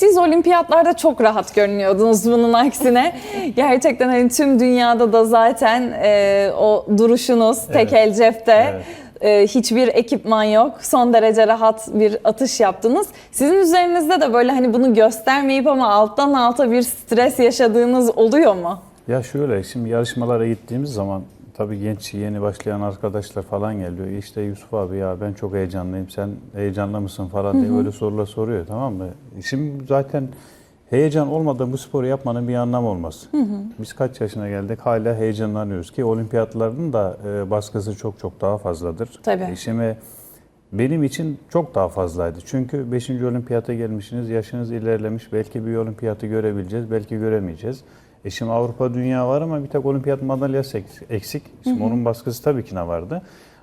Siz olimpiyatlarda çok rahat görünüyordunuz bunun aksine. Gerçekten hani tüm dünyada da zaten e, o duruşunuz tek el cepte. Evet. E, hiçbir ekipman yok. Son derece rahat bir atış yaptınız. Sizin üzerinizde de böyle hani bunu göstermeyip ama alttan alta bir stres yaşadığınız oluyor mu? Ya şöyle şimdi yarışmalara gittiğimiz zaman tabii genç yeni başlayan arkadaşlar falan geliyor. İşte Yusuf abi ya ben çok heyecanlıyım sen heyecanlı mısın falan diye böyle sorular soruyor tamam mı? Şimdi zaten heyecan olmadan bu sporu yapmanın bir anlamı olmaz. Biz kaç yaşına geldik hala heyecanlanıyoruz ki olimpiyatların da e, baskısı çok çok daha fazladır. Tabii. E, Şimdi benim için çok daha fazlaydı. Çünkü 5. olimpiyata gelmişsiniz, yaşınız ilerlemiş. Belki bir olimpiyatı görebileceğiz, belki göremeyeceğiz. E şimdi Avrupa dünya var ama bir tek olimpiyat madalyası eks- eksik. Şimdi onun baskısı tabii ki ne vardı.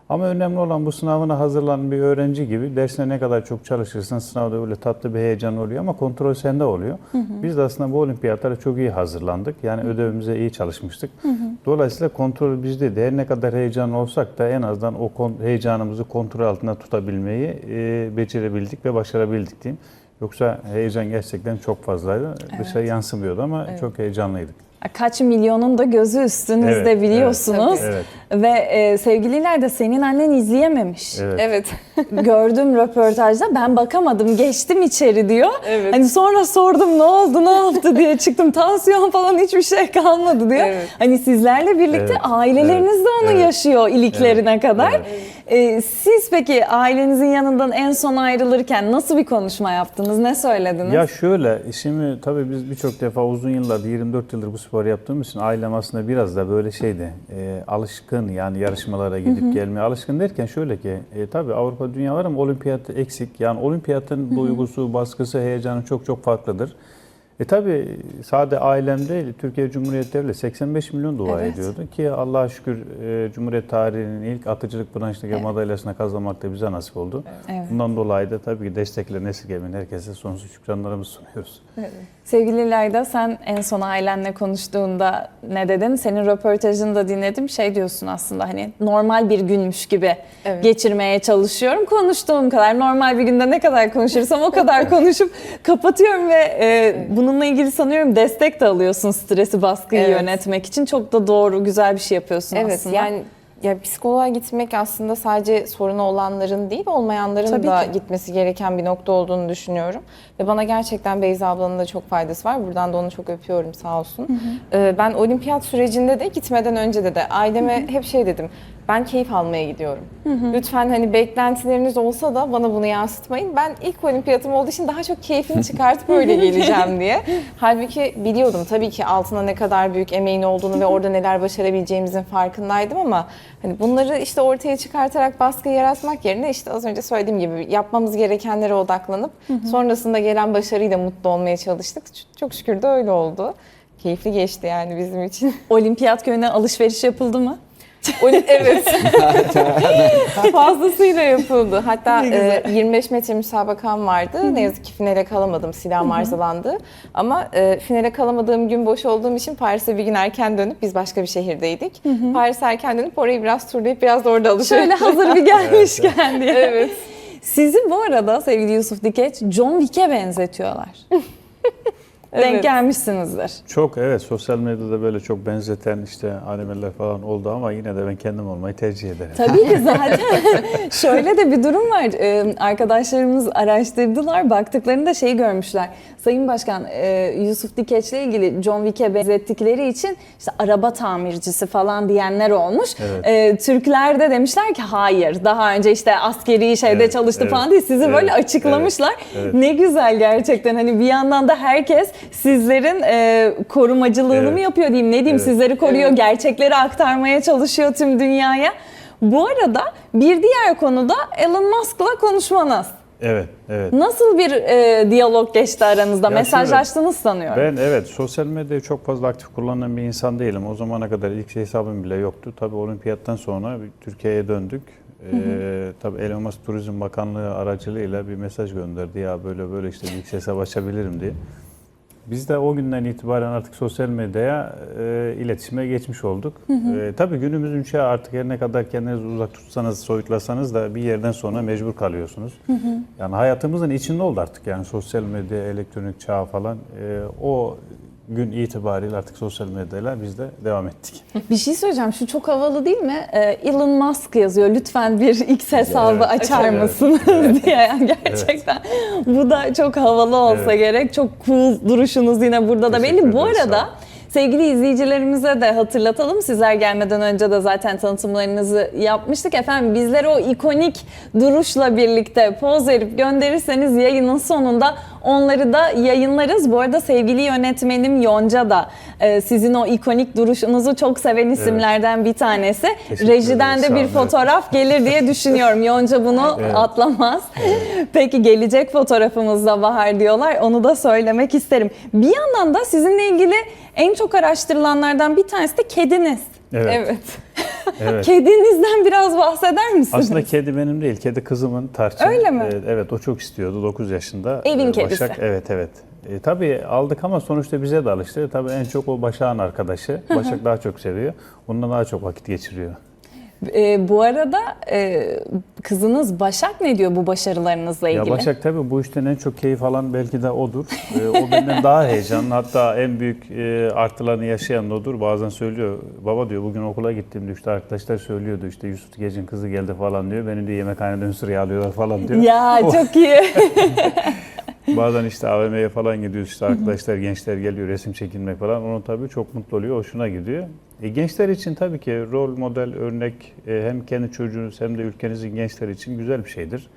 Ama önemli olan bu sınavına hazırlanan bir öğrenci gibi dersine ne kadar çok çalışırsan sınavda böyle tatlı bir heyecan oluyor ama kontrol sende oluyor. Biz de aslında bu olimpiyatlara çok iyi hazırlandık. Yani ödevimize iyi çalışmıştık. Dolayısıyla kontrol bizdeydi. Her ne kadar heyecan olsak da en azından o heyecanımızı kontrol altında tutabilmeyi e, becerebildik ve başarabildik diyeyim. Yoksa heyecan gerçekten çok fazlaydı. Dışarı yansımıyordu ama çok heyecanlıydık. Kaç milyonun da gözü üstünüzde Evet, biliyorsunuz. Evet. Ve e, sevgililer de senin annen izleyememiş. Evet. Evet. Gördüm röportajda ben bakamadım geçtim içeri diyor. Evet. Hani sonra sordum ne oldu ne yaptı diye çıktım tansiyon falan hiçbir şey kalmadı diyor. Evet. Hani sizlerle birlikte Evet. aileleriniz de onu Evet. yaşıyor iliklerine Evet. kadar. Evet. E, siz peki ailenizin yanından en son ayrılırken nasıl bir konuşma yaptınız? Ne söylediniz? Ya şöyle, şimdi tabii biz birçok defa uzun yıllar, 24 yıldır bu sporu yaptığımız için ailem aslında biraz da böyle şeydi, e, alışkın yani yarışmalara gidip gelmeye alışkın derken şöyle ki, e, tabii Avrupa dünya var ama olimpiyat eksik. Yani olimpiyatın duygusu, baskısı, heyecanı çok çok farklıdır. E tabii sade ailem değil, Türkiye Cumhuriyeti Devleti 85 milyon dua Evet. ediyordu ki Allah'a şükür e, Cumhuriyet tarihinin ilk atıcılık branşındaki madalyasını kazanmak da bize nasip oldu. Evet. Bundan dolayı da tabii ki desteklerini esirgemeyen herkese sonsuz şükranlarımızı sunuyoruz. Sevgili Layda sen en son ailenle konuştuğunda ne dedin? Senin röportajını da dinledim. Şey diyorsun aslında hani normal bir günmüş gibi Evet. geçirmeye çalışıyorum. Konuştuğum kadar normal bir günde ne kadar konuşursam o kadar konuşup kapatıyorum ve e, bununla ilgili sanıyorum destek de alıyorsun stresi baskıyı Evet. yönetmek için. Çok da doğru güzel bir şey yapıyorsun Evet aslında. yani ya psikoloğa gitmek aslında sadece sorunu olanların değil olmayanların Tabii da ki. gitmesi gereken bir nokta olduğunu düşünüyorum. Ve bana gerçekten Beyza ablanın da çok faydası var. Buradan da onu çok öpüyorum sağ olsun. Ee, ben olimpiyat sürecinde de gitmeden önce de de aileme hep şey dedim. Ben keyif almaya gidiyorum. Lütfen hani beklentileriniz olsa da bana bunu yansıtmayın. Ben ilk olimpiyatım olduğu için daha çok keyfini çıkartıp öyle geleceğim diye. Halbuki biliyordum tabii ki altına ne kadar büyük emeğin olduğunu ve orada neler başarabileceğimizin farkındaydım ama hani bunları işte ortaya çıkartarak baskı yaratmak yerine işte az önce söylediğim gibi yapmamız gerekenlere odaklanıp sonrasında gelen başarıyla mutlu olmaya çalıştık. Çok şükür de öyle oldu. Keyifli geçti yani bizim için. Olimpiyat köyüne alışveriş yapıldı mı? Evet. Fazlasıyla yapıldı. Hatta e, 25 metre müsabakam vardı. Ne yazık ki finale kalamadım. Silahım arızalandı. Ama e, finale kalamadığım gün boş olduğum için Paris'e bir gün erken dönüp biz başka bir şehirdeydik. Paris'e erken dönüp orayı biraz turlayıp biraz da orada alışveriş. Şöyle hazır bir gelmişken diye. evet. Sizi bu arada sevgili Yusuf Dikeç John Wick'e benzetiyorlar. Denk Evet. gelmişsinizdir. Çok evet sosyal medyada böyle çok benzeten işte animeler falan oldu ama yine de ben kendim olmayı tercih ederim. Tabii ki zaten şöyle de bir durum var. Ee, arkadaşlarımız araştırdılar, baktıklarında şeyi görmüşler. Sayın Başkan e, Yusuf Dikeç'le ilgili John Wick'e benzettikleri için işte araba tamircisi falan diyenler olmuş. Evet. Ee, Türkler de demişler ki hayır daha önce işte askeri şeyde Evet, çalıştı evet, falan diye sizi evet, böyle açıklamışlar. evet, evet. Ne güzel gerçekten hani bir yandan da herkes sizlerin e, korumacılığını mı Evet. yapıyor diyeyim ne diyeyim Evet. sizleri koruyor Evet. gerçekleri aktarmaya çalışıyor tüm dünyaya. Bu arada bir diğer konuda Elon Musk'la konuşmanız. Evet, evet. Nasıl bir e, diyalog geçti aranızda? Ya Mesajlaştınız sanıyorum. Ben evet sosyal medyayı çok fazla aktif kullanan bir insan değilim. O zamana kadar ilk hesabım bile yoktu. Tabii olimpiyattan sonra Türkiye'ye döndük. Ee, tabii Elon Musk Turizm Bakanlığı aracılığıyla bir mesaj gönderdi ya böyle böyle işte bir hesap açabilirim diye. Biz de o günden itibaren artık sosyal medyaya e, iletişime geçmiş olduk. E, tabii günümüzün çağı artık her ne kadar kendinizi uzak tutsanız, soyutlasanız da bir yerden sonra mecbur kalıyorsunuz. Yani hayatımızın içinde oldu artık yani sosyal medya, elektronik çağ falan. E, o gün itibariyle artık sosyal medyayla biz de devam ettik. Bir şey söyleyeceğim. Şu çok havalı değil mi? Ee, Elon Musk yazıyor. Lütfen bir X hesabı Evet. açar Evet. mısınız diye. Yani gerçekten bu da çok havalı olsa Evet. gerek. Çok cool duruşunuz yine burada da belli. Bu arada sevgili izleyicilerimize de hatırlatalım. Sizler gelmeden önce de zaten tanıtımlarınızı yapmıştık. Efendim bizlere o ikonik duruşla birlikte poz verip gönderirseniz yayının sonunda onları da yayınlarız. Bu arada sevgili yönetmenim Yonca da e, sizin o ikonik duruşunuzu çok seven isimlerden bir tanesi. Teşekkür Rejiden de bir evet. fotoğraf gelir diye düşünüyorum. Yonca bunu Evet. atlamaz. Peki gelecek fotoğrafımızda Bahar diyorlar. Onu da söylemek isterim. Bir yandan da sizinle ilgili en çok araştırılanlardan bir tanesi de kediniz. Evet. Evet. evet. Kedinizden biraz bahseder misiniz? Aslında kedi benim değil, kedi kızımın Tarçın. Öyle mi? Ee, Evet, o çok istiyordu 9 yaşında. Evin Ee, kedisi. Başak, evet evet. E, tabii aldık ama sonuçta bize de alıştı. Tabii en çok o Başak'ın arkadaşı. Başak daha çok seviyor. Onunla daha çok vakit geçiriyor. Ee, bu arada e, kızınız Başak ne diyor bu başarılarınızla ilgili? Ya Başak tabii bu işten en çok keyif alan belki de odur. Ee, o benden daha heyecanlı. Hatta en büyük e, artılarını yaşayan da odur. Bazen söylüyor. Baba diyor bugün okula gittiğimde işte arkadaşlar söylüyordu işte Yusuf Gecin kızı geldi falan diyor. Beni de yemekhaneden sıraya alıyorlar falan diyor. Ya çok iyi. Bazen işte AVM'ye falan gidiyoruz işte arkadaşlar gençler geliyor resim çekilmek falan onun tabii çok mutlu oluyor hoşuna gidiyor. E, gençler için tabii ki rol model örnek e, hem kendi çocuğunuz hem de ülkenizin gençleri için güzel bir şeydir.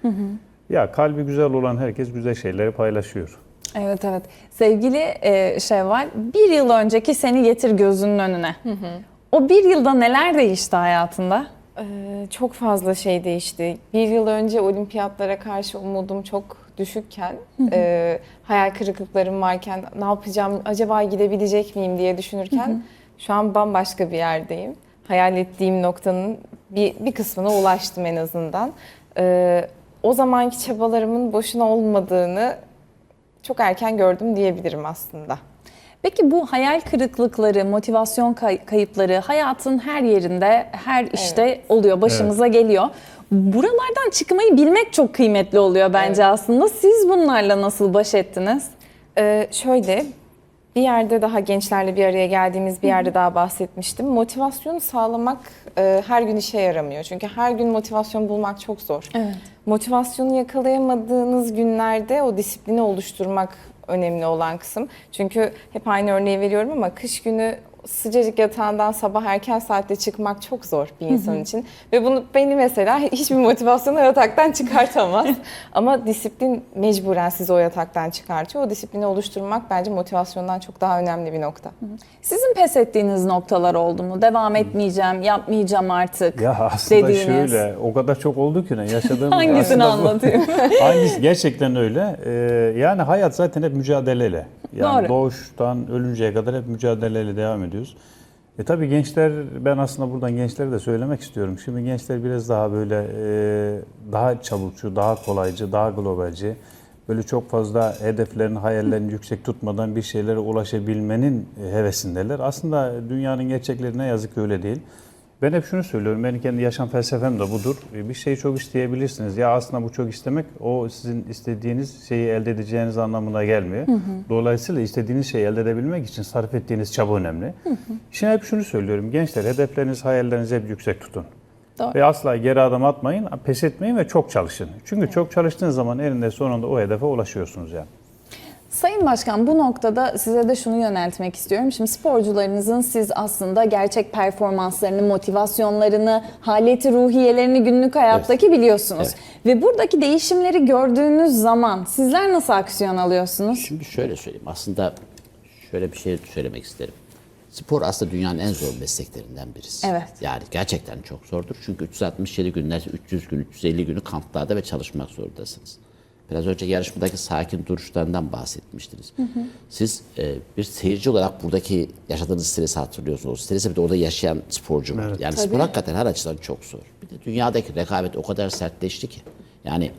Ya kalbi güzel olan herkes güzel şeyleri paylaşıyor. Evet evet. Sevgili e, Şevval, bir yıl önceki seni getir gözünün önüne. O bir yılda neler değişti hayatında? Ee, çok fazla şey değişti. Bir yıl önce olimpiyatlara karşı umudum çok düşükken, e, hayal kırıklıklarım varken ne yapacağım, acaba gidebilecek miyim diye düşünürken şu an bambaşka bir yerdeyim. Hayal ettiğim noktanın bir, bir kısmına ulaştım en azından. Ee, o zamanki çabalarımın boşuna olmadığını çok erken gördüm diyebilirim aslında. Peki bu hayal kırıklıkları, motivasyon kay- kayıpları hayatın her yerinde, her işte oluyor, başımıza geliyor. Buralardan çıkmayı bilmek çok kıymetli oluyor bence aslında. Siz bunlarla nasıl baş ettiniz? Ee, şöyle bir yerde daha gençlerle bir araya geldiğimiz bir yerde daha bahsetmiştim. Motivasyonu sağlamak e, her gün işe yaramıyor. Çünkü her gün motivasyon bulmak çok zor. Evet. Motivasyonu yakalayamadığınız günlerde o disiplini oluşturmak önemli olan kısım. Çünkü hep aynı örneği veriyorum ama kış günü sıcacık yatağından sabah erken saatte çıkmak çok zor bir insan için. Ve bunu beni mesela hiçbir motivasyonu yataktan çıkartamaz. Ama disiplin mecburen sizi o yataktan çıkartıyor. O disiplini oluşturmak bence motivasyondan çok daha önemli bir nokta. Sizin pes ettiğiniz noktalar oldu mu? Devam etmeyeceğim, yapmayacağım artık. Ya aslında dediğiniz. şöyle o kadar çok oldu ki ne yaşadığımız Hangisini aslında bu- anlatayım? Hangisi gerçekten öyle. Ee, yani hayat zaten hep mücadeleyle. Yani Doğru. doğuştan ölünceye kadar hep mücadeleyle devam ediyoruz. E tabii gençler ben aslında buradan gençlere de söylemek istiyorum. Şimdi gençler biraz daha böyle e, daha çabukçu, daha kolaycı, daha globalci. Böyle çok fazla hedeflerini, hayallerini yüksek tutmadan bir şeylere ulaşabilmenin hevesindeler. Aslında dünyanın gerçekleri ne yazık ki öyle değil. Ben hep şunu söylüyorum, benim kendi yaşam felsefem de budur. E, Bir şeyi çok isteyebilirsiniz. Ya aslında bu çok istemek, o sizin istediğiniz şeyi elde edeceğiniz anlamına gelmiyor. Dolayısıyla istediğiniz şeyi elde edebilmek için sarf ettiğiniz çaba önemli. Şimdi hep şunu söylüyorum, gençler hedefleriniz, hayallerinizi hep yüksek tutun. Doğru. Ve asla geri adım atmayın, pes etmeyin ve çok çalışın. Çünkü çok çalıştığınız zaman eninde sonunda o hedefe ulaşıyorsunuz yani. Sayın Başkan bu noktada size de şunu yöneltmek istiyorum. Şimdi sporcularınızın siz aslında gerçek performanslarını, motivasyonlarını, haleti ruhiyelerini günlük hayattaki biliyorsunuz. Ve buradaki değişimleri gördüğünüz zaman sizler nasıl aksiyon alıyorsunuz? Şimdi şöyle söyleyeyim. Aslında şöyle bir şey söylemek isterim. Spor aslında dünyanın en zor mesleklerinden birisi. Evet. Yani gerçekten çok zordur. Çünkü 367 gün, neredeyse 300 gün, 350 günü kamplarda ve çalışmak zorundasınız. Biraz önce yarışmadaki sakin duruşlarından bahsetmiştiniz. Siz e, bir seyirci olarak buradaki yaşadığınız stresi hatırlıyorsunuz. O stresi bir de orada yaşayan sporcu var. Yani spor hakikaten her açıdan çok zor. Bir de dünyadaki rekabet o kadar sertleşti ki. Yani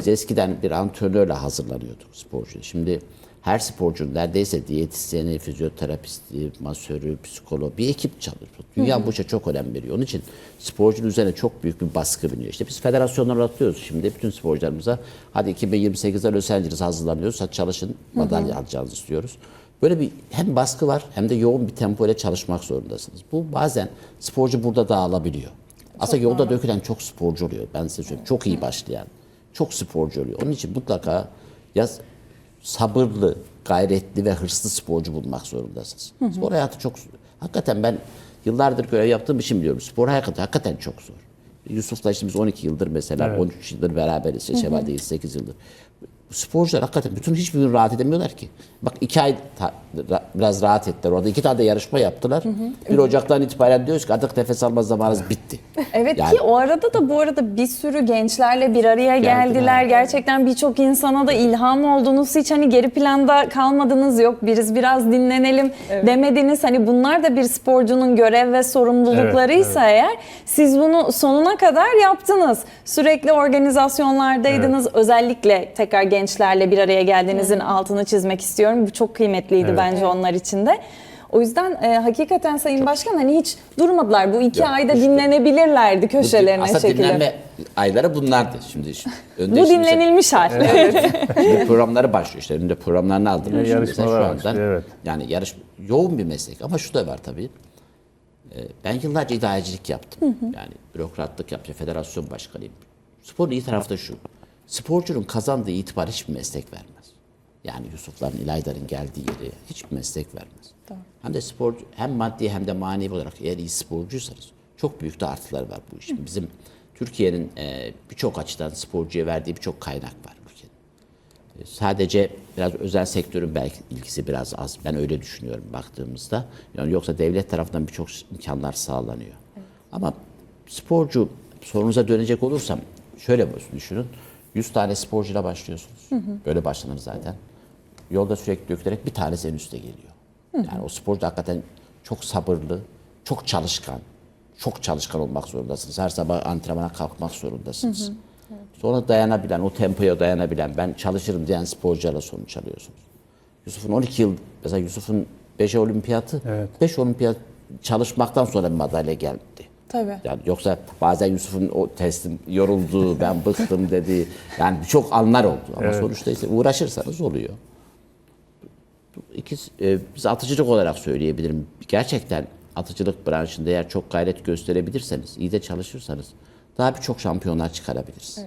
biz eskiden bir antrenörle hazırlanıyorduk sporcu. Şimdi Her sporcunun neredeyse diyetisyeni, fizyoterapisti, masörü, psikoloğu bir ekip çalışıyor. Dünya bu işe çok önem veriyor. Onun için sporcunun üzerine çok büyük bir baskı biniyor. İşte biz federasyonlara atıyoruz şimdi bütün sporcularımıza. Hadi 2028'de Los Angeles hazırlanıyoruz. Hadi çalışın madalya alacağınızı istiyoruz. Böyle bir hem baskı var hem de yoğun bir tempo ile çalışmak zorundasınız. Bu bazen sporcu burada dağılabiliyor. Aslında yolda dökülen çok sporcu oluyor. Ben size söyleyeyim. Çok iyi başlayan. Çok sporcu oluyor. Onun için mutlaka ya sabırlı, gayretli ve hırslı sporcu bulmak zorundasınız. Spor hayatı çok hakikaten ben yıllardır görev yaptığım için biliyorum. Spor hayatı hakikaten çok zor. Yusuf'la işte biz 12 yıldır mesela Evet. 13 yıldır beraberiz. İşte Şevval değil 8 yıldır. Sporcular hakikaten bütün hiçbir gün rahat edemiyorlar ki. Bak iki ay ta- ra- biraz rahat ettiler. Orada iki tane de yarışma yaptılar. 1 Ocak'tan itibaren diyoruz ki artık nefes alma zamanınız bitti. Evet Yani- ki o arada da bu arada bir sürü gençlerle bir araya Geldiler. geldiler. Gerçekten birçok insana da ilham oldunuz. Hiç hani geri planda kalmadınız yok. Biriz biraz dinlenelim demediniz. Hani bunlar da bir sporcunun görev ve sorumluluklarıysa eğer siz bunu sonuna kadar yaptınız. Sürekli organizasyonlardaydınız. Özellikle tekrar gençlerle bir araya geldiğinizin altını çizmek istiyorum. Bu çok kıymetliydi Evet. bence onlar için de. O yüzden e, hakikaten Sayın Başkan hani hiç durmadılar. Bu iki Yok, ayda işte. dinlenebilirlerdi köşelerine Aslında çekilip. dinlenme ayları bunlardı. Şimdi şu- önde Bu şimdi dinlenilmiş hal. Şimdi programları başlıyor işte. Önünde programlarını aldım. Yine Şimdi yarışmalar şu anda evet. Yani yarış yoğun bir meslek ama şu da var tabii. Ee, Ben yıllarca idarecilik yaptım. Yani bürokratlık yaptım. Federasyon başkanıyım. Sporun iyi tarafı da şu. Sporcunun kazandığı itibar hiçbir meslek vermez. Yani Yusufların, İlayda'nın geldiği yere hiçbir meslek vermez. Hem de sporcu hem maddi hem de manevi olarak eğer iyi sporcuysanız çok büyük de artıları var bu işin. Bizim Türkiye'nin e, birçok açıdan sporcuya verdiği birçok kaynak var ülkenin. E, Sadece biraz özel sektörün belki ilgisi biraz az. Ben öyle düşünüyorum baktığımızda. Yani yoksa devlet tarafından birçok imkanlar sağlanıyor. Ama sporcu sorunuza dönecek olursam şöyle düşünün. 100 tane sporcuyla başlıyorsunuz. Böyle başlanır zaten. Yolda sürekli dökülerek bir tanesi en üste geliyor. Yani o sporcu hakikaten çok sabırlı, çok çalışkan. Çok çalışkan olmak zorundasınız. Her sabah antrenmana kalkmak zorundasınız. Sonra dayanabilen, o tempoya dayanabilen, ben çalışırım diyen sporcularla sonuç alıyorsunuz. Yusuf'un 12 yıl, mesela Yusuf'un 5 olimpiyatı, Evet. 5 olimpiyat çalışmaktan sonra bir madalya geldi. Tabii. Yani yoksa bazen Yusuf'un o teslim yoruldu, ben bıktım dedi. Yani çok anlar oldu. Ama Evet. sonuçta işte uğraşırsanız oluyor. İkisi, e, biz atıcılık olarak söyleyebilirim. Gerçekten atıcılık branşında eğer çok gayret gösterebilirseniz, iyi de çalışırsanız daha birçok şampiyonlar çıkarabiliriz.